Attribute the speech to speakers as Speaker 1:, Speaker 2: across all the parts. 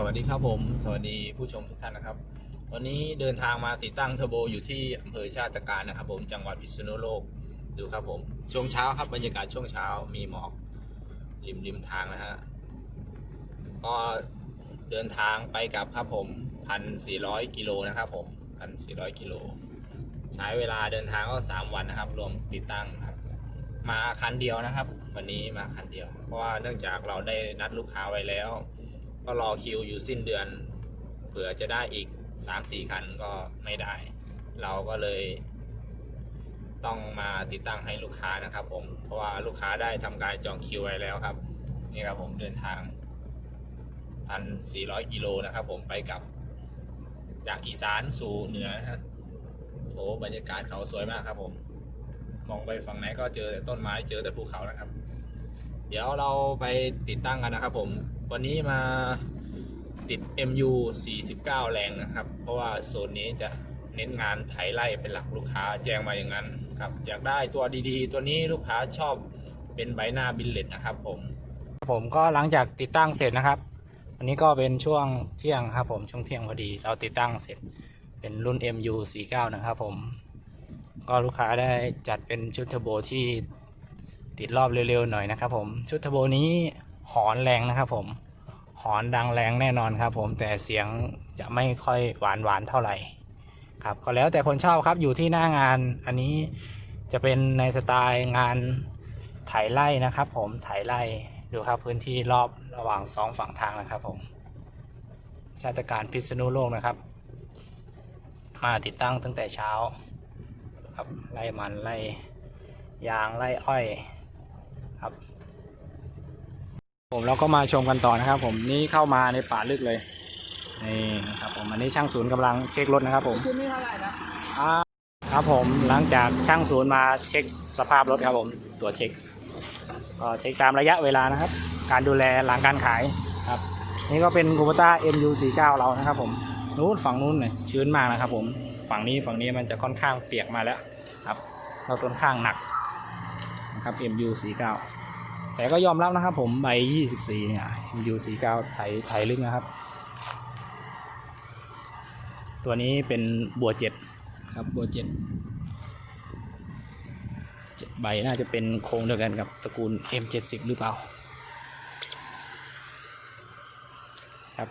Speaker 1: สวัสดีครับผม สวัสดีผู้ชมทุกท่านนะครับ วันนี้เดินทางมาติดตั้งเทอร์โบอยู่ที่อำเภอชาติการนะครับ ผมจังหวัดพิษณุโลกดูครับผมช่วงเช้าครับบรรยากาศช่วงเช้ามีหมอกริมริมทางนะฮะก็เดินทางไปกลับครับผมพันสี่ร้อยกิโลนะครับผมพันสี่ร้อยกิโลใช้เวลาเดินทางก็สามวันนะครับ รวมติดตั้งครับ มาคันเดียวนะครับ วันนี้มาคันเดียว เพราะว่าเนื่องจากเราได้นัดลูกค้าไว้แล้ว ก็รอคิวอยู่สิ้นเดือน เผื่อจะได้อีก3-4คันก็ไม่ได้ เราก็เลยต้องมาติดตั้งให้ลูกค้านะครับ ผม เพราะว่าลูกค้าได้ทำการจองคิวไว้แล้วครับ นี่ครับผมเดินทาง 1,400 กิโลนะครับ ผมไปกับ จากอีสานสู่เหนือนะฮะโถบรรยากาศเขาสวยมากครับ ผม มองไปฝั่งไหนก็เจอแต่ต้นไม้เจอแต่ภูเขานะครับ เดี๋ยวเราไปติดตั้งกันนะครับ ผม วันนี้มาติด MU 49 แรงนะครับ เพราะว่าโซนนี้จะเน้นงานไถไล่เป็นหลักลูกค้าแจ้งมาอย่างนั้นครับ อยากได้ตัวดีๆ ตัวนี้ลูกค้าชอบเป็นใบหน้าบิลเลตนะครับผมผมก็หลังจากติดตั้งเสร็จนะครับอันนี้ก็เป็นช่วงเที่ยงครับผมช่วงเที่ยงพอดีเราติดตั้งเสร็จเป็นรุ่น MU 49นะครับผม ก็ลูกค้าได้จัดเป็นชุดเทอร์โบที่ติดรอบเร็วๆหน่อยนะครับผม ชุดเทอร์โบนี้หอนแรงนะครับผม หอนดังแรงแน่นอนครับ ผมแต่เสียงจะไม่ค่อยหวานหวานเท่าไหร่ครับก็แล้วแต่คนชอบครับอยู่ที่หน้างาน อันนี้จะเป็นในสไตล์งานไถไล่นะครับ ผมไถไล่ดูครับพื้นที่รอบระหว่างสองฝั่งทางนะครับ ผม ชาติการพิษณุโลกนะครับ มาติดตั้งตั้งแต่เช้า ครับไล่มันไล่ยางไล่อ้อย ครับ ผมเราก็มาชมกันต่อนะครับ ผมนี่เข้ามาในป่าลึกเลยนี่ครับผมอันนี้ช่างศูนย์กำลังเช็ครถนะครับ ผม
Speaker 2: คุณนี่เท่าไหร่นะ
Speaker 1: อ่าครับผมหลังจากช่างศูนย์มาเช็คสภาพรถครับผมตรวจเช็คก็เช็คตามระยะเวลานะครับ การดูแลหลังการขายครับ นี่ก็เป็นคูปต้า MU49 เรานะครับ ผมนู้นฝั่งนู้นเนี่ยชื้นมากนะครับ ผมฝั่งนี้ฝั่งนี้มันจะค่อนข้างเปียกมาแล้วครับเราต้นข้างหนักนะครับ MU49 แต่ก็ยอมรับนะครับผมใบ24เนี่ย MU49 ไถไถลึกนะครับ ตัวนี้เป็นบัวเจ็ดครับบัวเจ็ดเจ็ดใบน่าจะเป็นโครงเดียวกันกับตระกูล M70 หรือเปล่า ครับ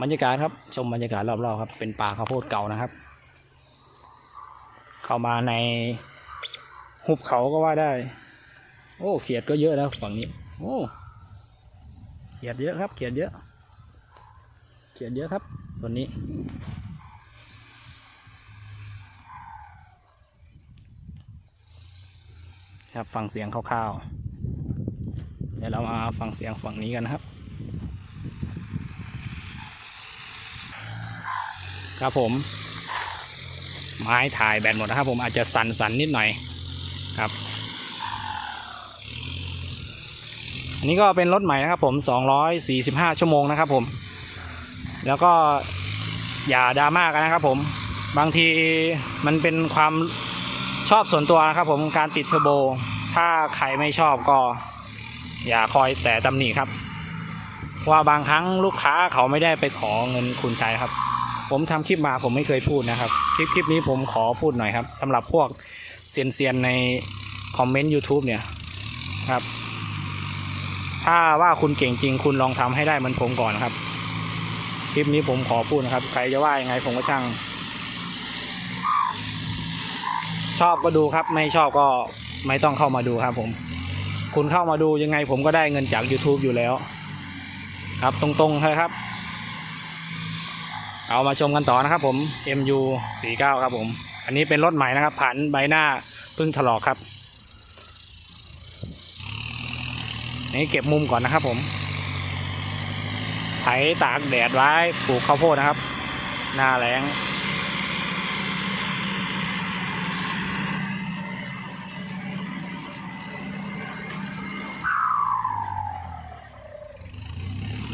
Speaker 1: บรรยากาศครับชมบรรยากาศรอบๆครับ เป็นป่าข้าวโพดเก่านะครับ เข้ามาในหุบเขาก็ว่าได้ โอ้เขียดก็เยอะแล้วฝั่งนี้ โอ้เขียดเยอะครับ เขียดเยอะ เขียดเยอะครับส่วนนี้ ครับฟังเสียงคร่าวๆเดี๋ยวเรามาฟังเสียงฝั่งนี้กันครับ ครับผม ไม้ถ่ายแบตหมดนะครับผมอาจจะสั่นๆนนิดหน่อยครับ อันนี้ก็เป็นรถใหม่นะครับผม245 ชั่วโมงนะครับผม แล้วก็อย่าดราม่ากันนะครับผม บางทีมันเป็นความชอบส่วนตัวนะครับผมการติดเทอร์โบ ถ้าใครไม่ชอบก็ อย่าคอยแต่ตำหนิครับ ว่าบางครั้งลูกค้าเขาไม่ได้ไปขอเงินคุณใช้ครับ ผมทำคลิปมาผมไม่เคยพูดนะครับ คลิปคลิปนี้ผมขอพูดหน่อยครับสำหรับพวกเซียนเซียนๆในคอมเมนต์ YouTube เนี่ยครับ ถ้าว่าคุณเก่งจริง คุณลองทำให้ได้เหมือนผมก่อนครับ คลิปนี้ผมขอพูดนะครับ ใครจะว่ายังไงผมก็ช่าง ชอบก็ดูครับ ไม่ชอบก็ไม่ต้องเข้ามาดูครับผม คุณเข้ามาดูยังไงผมก็ได้เงินจาก YouTube อยู่แล้ว ครับตรงๆเลยครับ เอามาชมกันต่อนะครับผม MU 49ครับผม อันนี้เป็นรถใหม่นะครับผ่านใบหน้าเพิ่งถลอกครับ นี่เก็บมุมก่อนนะครับ ผมไถตากแดดไว้ปลูกข้าวโพดนะครับ หน้าแรง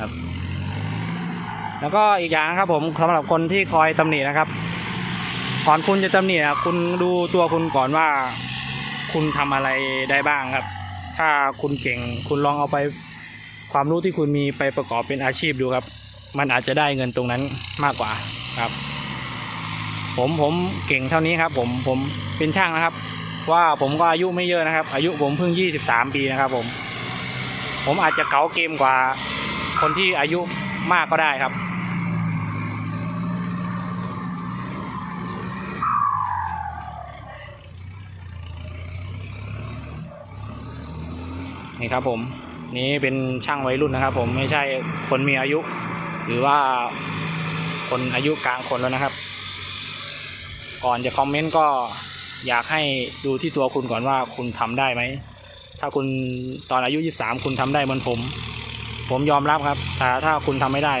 Speaker 1: ครับแล้วก็อีกอย่างครับผมสำหรับคนที่คอยตำหนินะครับก่อนคุณจะตำหนิอะคุณดูตัวคุณก่อนว่า คุณทำอะไรได้บ้างครับ ถ้าคุณเก่งคุณลองเอาไปความรู้ที่คุณมีไปประกอบเป็นอาชีพดูครับ มันอาจจะได้เงินตรงนั้นมากกว่าครับ ผมผมเก่งเท่านี้ครับ ผมผมเป็นช่างนะครับ ว่าผมก็อายุไม่เยอะนะครับ อายุผมเพิ่ง 23 ปีนะครับ ผม ผมอาจจะเก๋าเกมกว่า คนที่อายุมากก็ได้ครับ นี่ครับผมนี่เป็นช่างวัยรุ่นนะครับ ผมไม่ใช่คนมีอายุ หรือว่าคนอายุกลางคนแล้วนะครับ ก่อนจะคอมเมนต์ก็อยากให้ดูที่ตัวคุณก่อนว่าคุณทำได้ไหม ถ้าคุณตอนอายุ 23 คุณทำได้เหมือนผม ผมยอมรับครับ แต่ถ้าคุณทำไม่ได้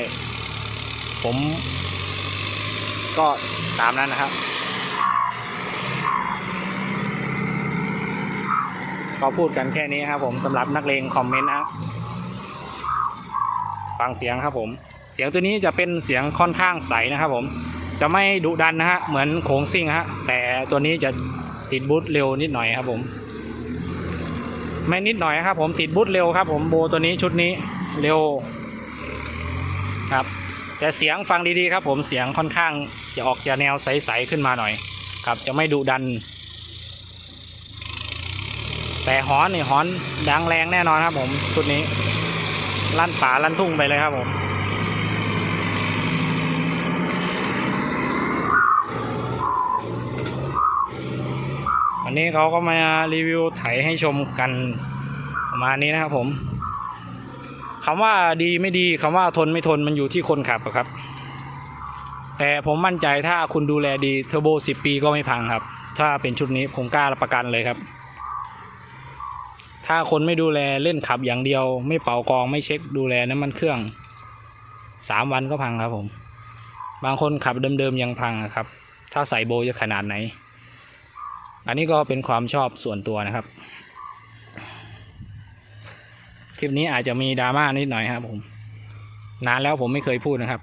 Speaker 1: ผม ก็ตามนั้นนะครับ ก็พูดกันแค่นี้ครับผมสำหรับนักเลงคอมเมนต์นะฟังเสียงครับผม เสียงตัวนี้จะเป็นเสียงค่อนข้างใสนะครับผมจะไม่ดุดันนะฮะเหมือนโขงซิ่งฮะแต่ตัวนี้จะติดบูทเร็วนิดหน่อยครับผม ไม่นิดหน่อยครับ ผมติดบูทเร็วครับ ผมโบตัวนี้ชุดนี้เร็วครับ แต่เสียงฟังดีๆครับ ผมเสียงค่อนข้างจะออกจะแนวใสๆขึ้นมาหน่อย ครับ จะไม่ดุดัน แต่ฮอนนี่ฮอนดังแรงแน่นอนครับ ผมชุดนี้ ลั่นป่าลั่นทุ่งไปเลยครับผมวันนี้เขาก็มารีวิวไถให้ชมกันประมาณนี้นะครับผมคำว่าดีไม่ดีคำว่าทนไม่ทนมันอยู่ที่คนขับครับ แต่ผมมั่นใจถ้าคุณดูแลดีเทอร์โบสิบปีก็ไม่พังครับ ถ้าเป็นชุดนี้ผมกล้ารับประกันเลยครับ ถ้าคนไม่ดูแลเล่นขับอย่างเดียว ไม่เป่ากองไม่เช็คดูแลน้ำมันเครื่องสามวันก็พังครับผม บางคนขับเดิมๆยังพังอะครับ ถ้าใส่โบจะขนาดไหน อันนี้ก็เป็นความชอบส่วนตัวนะครับ คลิปนี้อาจจะมีดราม่านิดหน่อยครับผม นานแล้วผมไม่เคยพูดนะครับ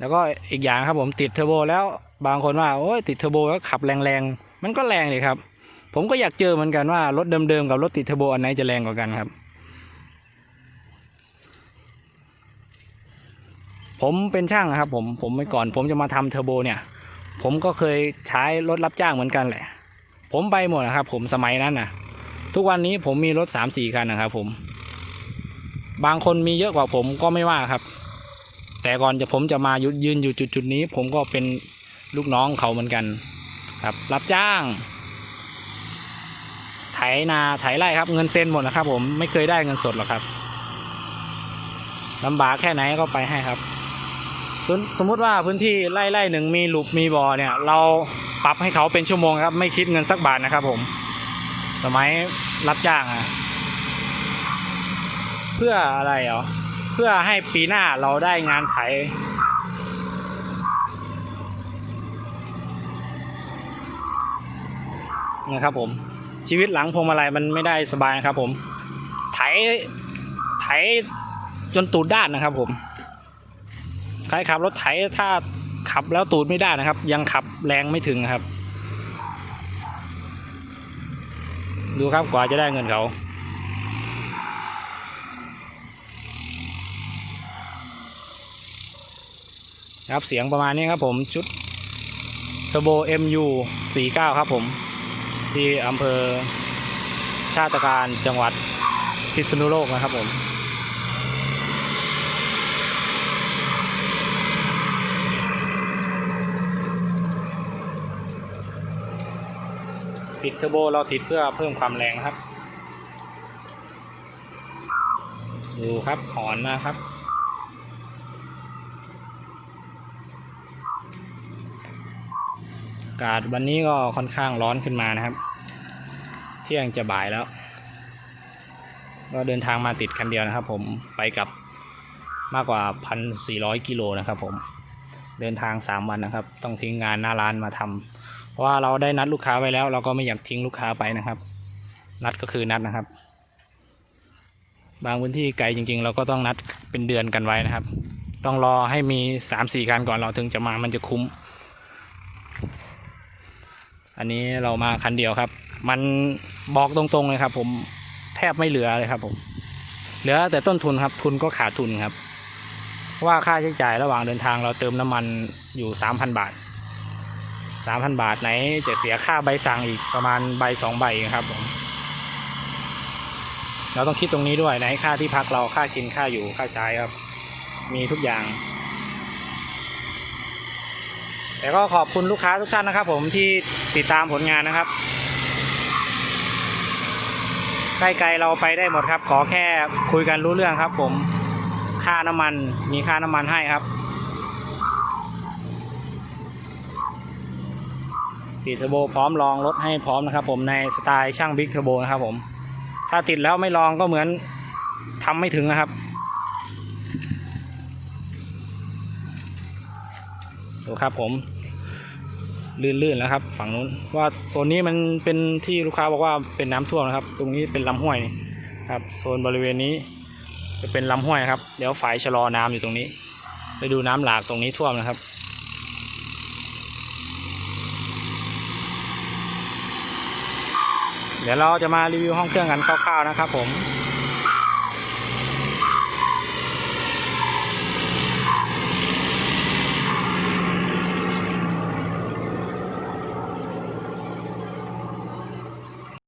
Speaker 1: แล้วก็อีกอย่างครับผมติดเทอร์โบแล้วบางคนว่าโอ้ยติดเทอร์โบแล้วขับแรงๆ มันก็แรงเลยครับ ผมก็อยากเจอเหมือนกันว่ารถเดิมๆกับรถติดเทอร์โบอันไหนจะแรงกว่ากันครับ ผมเป็นช่างครับผมผมไปก่อน ผมจะมาทำเทอร์โบเนี่ย ผมก็เคยใช้รถรับจ้างเหมือนกันแหละ ผมไปหมดนะครับ ผมสมัยนั้นนะทุกวันนี้ผมมีรถสามสี่คันนะครับ ผม บางคนมีเยอะกว่าผมก็ไม่ว่าครับ แต่ก่อนจะผมจะมายุยืนอยู่จุดจุดนี้ ผมก็เป็นลูกน้องเขาเหมือนกัน ครับ รับจ้าง ไถนาไถไร่ครับ เงินเซ็นหมดนะครับ ผมไม่เคยได้เงินสดหรอกครับลำบากแค่ไหนก็ไปให้ครับ สมสมมุติว่าพื้นที่ไร่ไร่หนึ่งมีหลุมมีบ่อเนี่ย เราปรับให้เขาเป็นชั่วโมงครับ ไม่คิดเงินสักบาทนะครับ ผม สมัยรับจ้างอะเพื่ออะไรเหรอ พื่อให้ปีหน้าเราได้งานไถนะครับผมชีวิตหลังพวงมาลัยมันไม่ได้สบายนะครับผม ไถไถจนตูดด้านนะครับผมใครขับรถไถถ้าขับแล้วตูดไม่ได้นะครับ ยังขับแรงไม่ถึงครับ ดูครับกว่าจะได้เงินเขา ครับเสียงประมาณนี้ครับผมชุด Turbo MU 49 ครับผม ที่อำเภอชาติการจังหวัดพิษณุโลกนะครับผมติดเทอร์โบเราติดเพื่อเพิ่มความแรงครับ ดูครับหอนนะครับากาศวันนี้ก็ค่อนข้างร้อนขึ้นมานะครับ เที่ยงจะบ่ายแล้ว ก็เดินทางมาติดคันเดียวนะครับ ผมไปกับมากกว่าพันสี่ร้อยกิโลนะครับ ผมเดินทางสามวันนะครับ ต้องทิ้งงานหน้าร้านมาทำเพราะว่าเราได้นัดลูกค้าไว้แล้ว เราก็ไม่อยากทิ้งลูกค้าไปนะครับ นัดก็คือนัดนะครับ บางพื้นที่ไกลจริง ๆ เราก็ต้องนัดเป็นเดือนกันไว้นะครับ ต้องรอให้มีสามสี่การก่อนเราถึงจะมามันจะคุ้ม อันนี้เรามาคันเดียวครับ มันบอกตรงๆเลยครับ ผมแทบไม่เหลือเลยครับผม เหลือแต่ต้นทุนครับ ทุนก็ขาดทุนครับ ว่าค่าใช้จ่ายระหว่างเดินทางเราเติมน้ำมันอยู่สามพันบาทสามพันบาทไหนจะเสียค่าใบสั่งอีกประมาณใบสองใบครับผมเราต้องคิดตรงนี้ด้วยไหนค่าที่พักเราค่ากินค่าอยู่ค่าใช้ครับ มีทุกอย่าง แต่ก็ขอบคุณลูกค้าทุกท่านนะครับ ผมที่ติดตามผลงานนะครับใกล้ๆเราไปได้หมดครับ ขอแค่คุยกันรู้เรื่องครับ ผมค่าน้ำมันมีค่าน้ำมันให้ครับ ติดเทอร์โบพร้อมลองรถให้พร้อมนะครับ ผมในสไตล์ช่างบิ๊กเทอร์โบนะครับผม ถ้าติดแล้วไม่ลองก็เหมือนทำไม่ถึงนะครับ ดูครับผม ลื่นๆแล้วครับ ฝั่งนู้นว่าโซนนี้มันเป็นที่ลูกค้าบอกว่าเป็นน้ำท่วมนะครับ ตรงนี้เป็นลำห้วยครับโซนบริเวณนี้ จะเป็นลำห้วยครับเดี๋ยวฝายชะลอน้ำอยู่ตรงนี้ ไปดูน้ำหลากตรงนี้ท่วมนะครับเดี๋ยวเราจะมารีวิวห้องเครื่องกันคร่าวๆนะครับผม